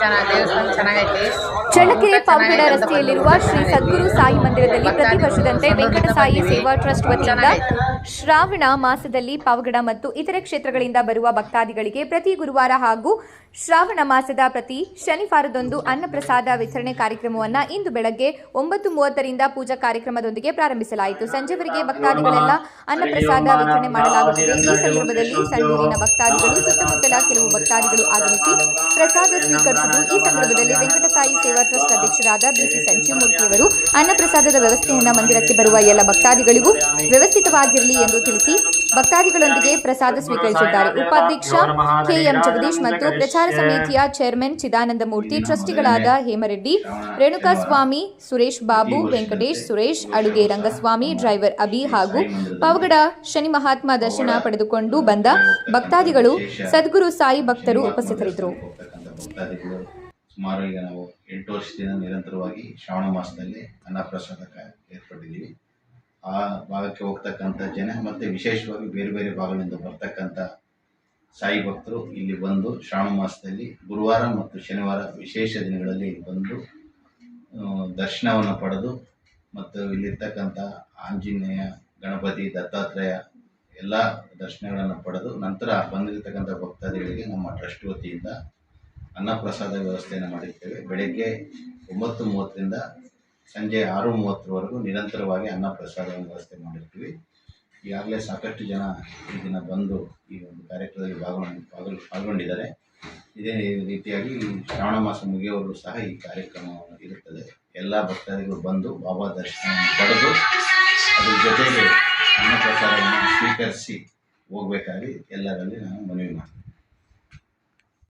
ಚೆನ್ನಾಗಿ ದೇವಸ್ಥಾನ ಚೆನ್ನಾಗೈತಿ. ಚಳ್ಳಕೆರೆ ಪಾಂಪಿಡ ಪಾವಗಡ ರಸ್ತೆಯಲ್ಲಿರುವ ಶ್ರೀ ಸದ್ಗುರು ಸಾಯಿ ಮಂದಿರದಲ್ಲಿ ಪ್ರತಿ ವರ್ಷದಂತೆ ವೆಂಕಟಸಾಯಿ ಸೇವಾ ಟ್ರಸ್ಟ್ ವತಿಯಿಂದ ಶ್ರಾವಣ ಮಾಸದಲ್ಲಿ ಪಾವಗಡ ಮತ್ತು ಇತರೆ ಕ್ಷೇತ್ರಗಳಿಂದ ಬರುವ ಭಕ್ತಾದಿಗಳಿಗೆ ಪ್ರತಿ ಗುರುವಾರ ಹಾಗೂ ಶ್ರಾವಣ ಮಾಸದ ಪ್ರತಿ ಶನಿವಾರದೊಂದು ಅನ್ನಪ್ರಸಾದ ವಿತರಣೆ ಕಾರ್ಯಕ್ರಮವನ್ನು ಇಂದು ಬೆಳಗ್ಗೆ ಒಂಬತ್ತು ಮೂವತ್ತರಿಂದ ಪೂಜಾ ಕಾರ್ಯಕ್ರಮದೊಂದಿಗೆ ಪ್ರಾರಂಭಿಸಲಾಯಿತು. ಸಂಜೆವರೆಗೆ ಭಕ್ತಾದಿಗಳೆಲ್ಲ ಅನ್ನಪ್ರಸಾದ ವಿತರಣೆ ಮಾಡಲಾಗುತ್ತದೆ. ಈ ಸಂದರ್ಭದಲ್ಲಿ ಸಂಡೂರಿನ ಭಕ್ತಾದಿಗಳು ಸುತ್ತಮುತ್ತಲ ಕೆಲವು ಭಕ್ತಾದಿಗಳು ಆಗಮಿಸಿ ಪ್ರಸಾದ ಸ್ವೀಕರಿಸಿದ್ದು ಈ ಸಂದರ್ಭದಲ್ಲಿ ವೆಂಕಟಸಾಯಿ ಸೇವಾ ಟ್ರಸ್ಟ್ ಅಧ್ಯಕ್ಷರಾದ ಬಿಸಿ ಸಂಜೀವಮೂರ್ತಿಯವರು ಅನ್ನಪ್ರಸಾದದ ವ್ಯವಸ್ಥೆಯನ್ನ ಮಂದಿರಕ್ಕೆ ಬರುವ ಎಲ್ಲ ಭಕ್ತಾದಿಗಳಿಗೂ ವ್ಯವಸ್ಥಿತವಾಗಿರಲಿ ಎಂದು ತಿಳಿಸಿ ಭಕ್ತಾದಿಗಳೊಂದಿಗೆ ಪ್ರಸಾದ ಸ್ವೀಕರಿಸಿದ್ದಾರೆ. ಉಪಾಧ್ಯಕ್ಷ ಕೆಎಂ ಜಗದೀಶ್ ಮತ್ತು ಪ್ರಚಾರ ಸಮಿತಿಯ ಚೇರ್ಮನ್ ಚಿದಾನಂದ ಮೂರ್ತಿ, ಟ್ರಸ್ಟಿಗಳಾದ ಹೇಮರೆಡ್ಡಿ, ರೇಣುಕಾಸ್ವಾಮಿ, ಸುರೇಶ್ ಬಾಬು, ವೆಂಕಟೇಶ್ ಸುರೇಶ್, ಅಡುಗೆ ರಂಗಸ್ವಾಮಿ, ಡ್ರೈವರ್ ಅಬಿ ಹಾಗೂ ಪಾವಗಡ ಶನಿ ಮಹಾತ್ಮ ದರ್ಶನ ಪಡೆದುಕೊಂಡು ಬಂದ ಭಕ್ತಾದಿಗಳು ಸದ್ಗುರು ಸಾಯಿ ಭಕ್ತರು ಉಪಸ್ಥಿತರಿದ್ದರು. ಭಕ್ತಾದಿಗಳು ಸುಮಾರು ಈಗ ನಾವು ಎಂಟು ವರ್ಷದಿಂದ ನಿರಂತರವಾಗಿ ಶ್ರಾವಣ ಮಾಸದಲ್ಲಿ ಅನ್ನಪ್ರಸಾದಕ್ಕೆ ಏರ್ಪಟ್ಟಿದ್ದೀವಿ. ಆ ಭಾಗಕ್ಕೆ ಹೋಗ್ತಕ್ಕಂಥ ಜನ ಮತ್ತು ವಿಶೇಷವಾಗಿ ಬೇರೆ ಬೇರೆ ಭಾಗಗಳಿಂದ ಬರ್ತಕ್ಕಂಥ ಸಾಯಿ ಭಕ್ತರು ಇಲ್ಲಿ ಬಂದು ಶ್ರಾವಣ ಮಾಸದಲ್ಲಿ ಗುರುವಾರ ಮತ್ತು ಶನಿವಾರ ವಿಶೇಷ ದಿನಗಳಲ್ಲಿ ಬಂದು ದರ್ಶನವನ್ನು ಪಡೆದು ಮತ್ತು ಇಲ್ಲಿರ್ತಕ್ಕಂಥ ಆಂಜನೇಯ, ಗಣಪತಿ, ದತ್ತಾತ್ರೇಯ ಎಲ್ಲ ದರ್ಶನಗಳನ್ನು ಪಡೆದು ನಂತರ ಬಂದಿರತಕ್ಕಂಥ ಭಕ್ತಾದಿಗಳಿಗೆ ನಮ್ಮ ಟ್ರಸ್ಟ್ ವತಿಯಿಂದ ಅನ್ನಪ್ರಸಾದ ವ್ಯವಸ್ಥೆಯನ್ನು ಮಾಡಿರ್ತೇವೆ. ಬೆಳಗ್ಗೆ ಒಂಬತ್ತು ಮೂವತ್ತರಿಂದ ಸಂಜೆ ಆರು ಮೂವತ್ತರವರೆಗೂ ನಿರಂತರವಾಗಿ ಅನ್ನಪ್ರಸಾದ ವ್ಯವಸ್ಥೆ ಮಾಡಿರ್ತೀವಿ. ಈಗಾಗಲೇ ಸಾಕಷ್ಟು ಜನ ಈ ದಿನ ಬಂದು ಈ ಒಂದು ಕಾರ್ಯಕ್ರಮದಲ್ಲಿ ಪಾಲ್ಗೊಳ್ ಪಾಲ್ಗೊಂಡಿದ್ದಾರೆ. ಇದೇ ರೀತಿಯಾಗಿ ಶ್ರಾವಣ ಮಾಸ ಮುಗಿಯೋರು ಸಹ ಈ ಕಾರ್ಯಕ್ರಮ ಇರುತ್ತದೆ. ಎಲ್ಲ ಭಕ್ತಾದಿಗಳು ಬಂದು ಬಾಬಾ ದರ್ಶನವನ್ನು ಪಡೆದು ಅದರ ಜೊತೆಗೆ ಅನ್ನಪ್ರಸಾದವನ್ನು ಸ್ವೀಕರಿಸಿ ಹೋಗಬೇಕಾಗಿ ಎಲ್ಲರಲ್ಲಿ ನಾನು ಮನವಿ ಮಾಡ್ತೀನಿ.